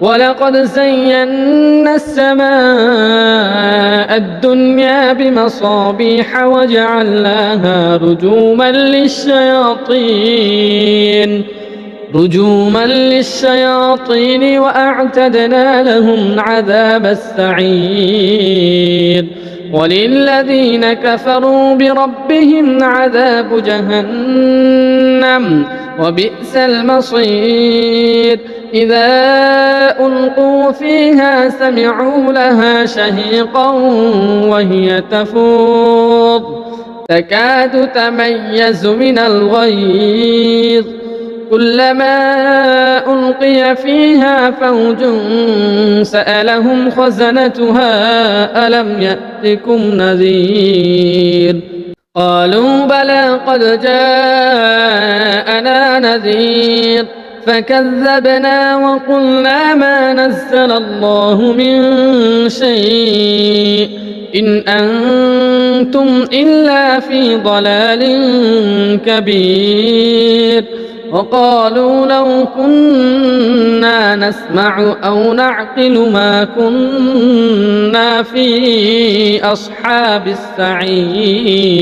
ولقد زينا السماء الدنيا بمصابيح وجعلناها رجوما للشياطين رجوما للشياطين وأعتدنا لهم عذاب السعير. وللذين كفروا بربهم عذاب جهنم وبئس المصير. إذا ألقوا فيها سمعوا لها شهيقا وهي تفوض تكاد تميز من الغيظ. كلما ألقي فيها فوج سألهم خزنتها ألم يأتكم نذير. قالوا بلى قد جاءنا نذير فكذبنا وقلنا ما نزل الله من شيء إن أنتم إلا في ضلال كبير وقالوا لو كنا نسمع أو نعقل ما كنا في أصحاب السعير